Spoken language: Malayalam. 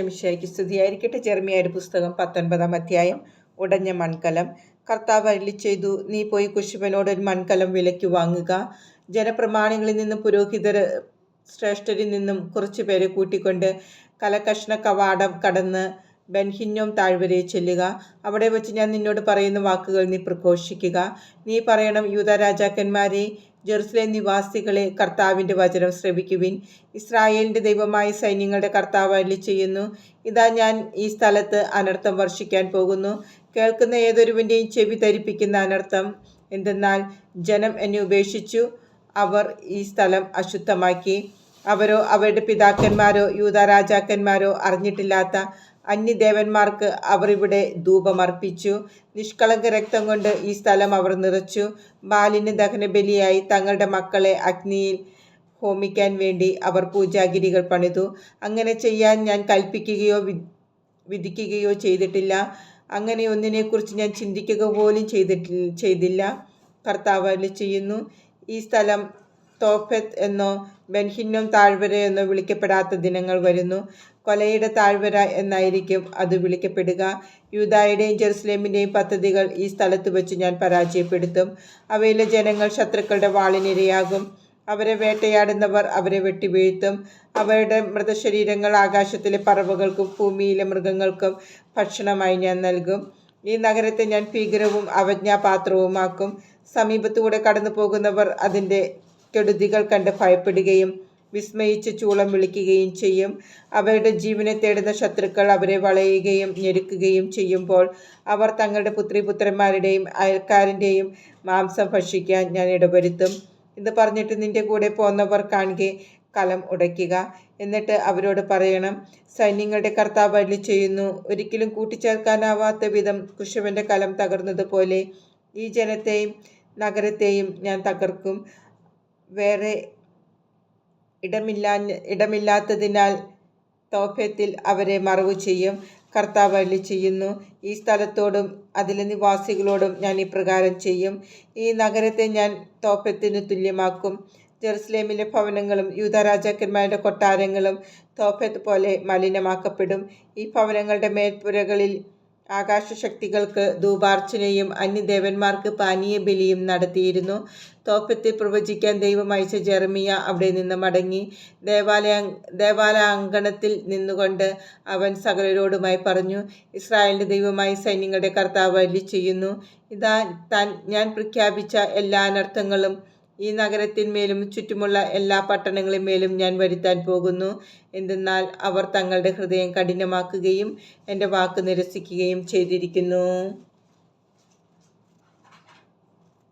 മിശയ്ക്ക് സ്തുതിയായിരിക്കട്ടെ. ജെർമിയായുടെ പുസ്തകം പത്തൊൻപതാം അധ്യായം ഉടഞ്ഞ മൺകലം. കർത്താവ് അരുളി ചെയ്തു നീ പോയി കുശുവനോട് ഒരു മൺകലം വിലയ്ക്ക് വാങ്ങുക. ജനപ്രമാണികളിൽ നിന്നും പുരോഹിതർ ശ്രേഷ്ഠരിൽ നിന്നും കുറച്ചു പേരെ കൂട്ടിക്കൊണ്ട് കലകഷ്ണ കവാടം കടന്ന് ബെൻഹിന്നോം താഴ്വരയെ ചെല്ലുക. അവിടെ വെച്ച് ഞാൻ നിന്നോട് പറയുന്ന വാക്കുകൾ നീ പ്രഘോഷിക്കുക. നീ പറയണം യൂത രാജാക്കന്മാരെ ജെറുസലേം നിവാസികളെ കർത്താവിന്റെ വചനം ശ്രമിക്കുവിൻ ഇസ്രായേലിന്റെ ദൈവമായ സൈന്യങ്ങളുടെ കർത്താവ് അല്ലി ചെയ്യുന്നു. ഇതാ ഞാൻ ഈ സ്ഥലത്ത് അനർത്ഥം വർഷിക്കാൻ പോകുന്നു. കേൾക്കുന്ന ഏതൊരുവിന്റെയും ചെവി ധരിപ്പിക്കുന്ന അനർത്ഥം എന്തെന്നാൽ ജനം എന്നെ ഉപേക്ഷിച്ചു. അവർ ഈ സ്ഥലം അശുദ്ധമാക്കി. അവരോ അവരുടെ പിതാക്കന്മാരോ യൂത രാജാക്കന്മാരോ അറിഞ്ഞിട്ടില്ലാത്ത അന്യദേവന്മാർക്ക് അവർ ഇവിടെ ധൂപമർപ്പിച്ചു. നിഷ്കളങ്ക രക്തം കൊണ്ട് ഈ സ്ഥലം അവർ നിറച്ചു. ബാലിന് ദഹനബലിയായി തങ്ങളുടെ മക്കളെ അഗ്നിയിൽ ഹോമിക്കാൻ വേണ്ടി അവർ പൂജാഗിരികൾ പണിതു. അങ്ങനെ ചെയ്യാൻ ഞാൻ കൽപ്പിക്കുകയോ വിധിക്കുകയോ ചെയ്തിട്ടില്ല. അങ്ങനെ ഒന്നിനെക്കുറിച്ച് ഞാൻ ചിന്തിക്കുക പോലും ചെയ്തിട്ടില്ല ചെയ്തില്ല. കർത്താവ് ചെയ്യുന്നു. ഈ സ്ഥലം തോഫത്ത് എന്നോ ബെൻഹിന്നം താഴ്വര എന്നോ വിളിക്കപ്പെടാത്ത ദിനങ്ങൾ വരുന്നു. കൊലയുടെ താഴ്വര എന്നായിരിക്കും അത് വിളിക്കപ്പെടുക. യൂതായുടെയും ജെറുസലേമിന്റെയും പദ്ധതികൾ ഈ സ്ഥലത്ത് വെച്ച് ഞാൻ പരാജയപ്പെടുത്തും. അവയിലെ ജനങ്ങൾ ശത്രുക്കളുടെ വാളിനിരയാകും. അവരെ വേട്ടയാടുന്നവർ അവരെ വെട്ടിവീഴ്ത്തും. അവരുടെ മൃതശരീരങ്ങൾ ആകാശത്തിലെ പറവകൾക്കും ഭൂമിയിലെ മൃഗങ്ങൾക്കും ഭക്ഷണമായി ഞാൻ നൽകും. ഈ നഗരത്തെ ഞാൻ ഭീകരവും അവജ്ഞാപാത്രവുമാക്കും. സമീപത്തുകൂടെ കടന്നു പോകുന്നവർ അതിന്റെ കെടുതികൾ കണ്ട് ഭയപ്പെടുകയും വിസ്മയിച്ച് ചൂളം വിളിക്കുകയും ചെയ്യും. അവരുടെ ജീവനെ തേടുന്ന ശത്രുക്കൾ അവരെ വളയുകയും ഞെരുക്കുകയും ചെയ്യുമ്പോൾ അവർ തങ്ങളുടെ പുത്രിപുത്രന്മാരുടെയും അയൽക്കാരന്റെയും മാംസം ഭക്ഷിക്കാൻ ഞാൻ ഇടവരുത്തും. ഇത് പറഞ്ഞിട്ട് നിന്റെ കൂടെ പോന്നവർ കാണുകെ കലം ഉടയ്ക്കുക. എന്നിട്ട് അവരോട് പറയണം സൈന്യങ്ങളുടെ കർത്താവ് അല്ലി ചെയ്യുന്നു ഒരിക്കലും കൂട്ടിച്ചേർക്കാനാവാത്ത വിധം കുശവന്റെ കലം തകർന്നതുപോലെ ഈ ജനത്തെയും നഗരത്തെയും ഞാൻ തകർക്കും. വേറെ ഇടമില്ലാ ഇടമില്ലാത്തതിനാൽ തോഫത്തിൽ അവരെ മറവു ചെയ്യും. കർത്താവ് അല്ലി ചെയ്യുന്നു ഈ സ്ഥലത്തോടും അതിലെ നിവാസികളോടും ഞാൻ ഇപ്രകാരം ചെയ്യും. ഈ നഗരത്തെ ഞാൻ തോഫത്തിന് തുല്യമാക്കും. ജെറുസലേമിലെ ഭവനങ്ങളും യൂതരാജാക്കന്മാരുടെ കൊട്ടാരങ്ങളും തോഫത്ത് പോലെ മലിനമാക്കപ്പെടും. ഈ ഭവനങ്ങളുടെ മേൽപ്പുരകളിൽ ആകാശശക്തികൾക്ക് ധൂപാർച്ചനയും അന്യദേവന്മാർക്ക് പാനീയബലിയും നടത്തിയിരുന്നു. തോപ്പത്തെ പ്രവചിക്കാൻ ദൈവം അയച്ച ജെർമിയ അവിടെ നിന്ന് മടങ്ങി. ദേവാലയ ദേവാലയാങ്കണത്തിൽ നിന്നുകൊണ്ട് അവൻ സകലരോടുമായി പറഞ്ഞു ഇസ്രായേലിന്റെ ദൈവമായി സൈന്യങ്ങളുടെ കർത്താവ് അല്ലി ചെയ്യുന്നു ഇതാ താൻ ഞാൻ പ്രഖ്യാപിച്ച എല്ലാ അനർത്ഥങ്ങളും ഈ നഗരത്തിന്മേലും ചുറ്റുമുള്ള എല്ലാ പട്ടണങ്ങളിന്മേലും ഞാൻ വരുത്താൻ പോകുന്നു. എന്തെന്നാൽ അവർ തങ്ങളുടെ ഹൃദയം കഠിനമാക്കുകയും എന്റെ വാക്ക് നിരസിക്കുകയും ചെയ്തിരിക്കുന്നു.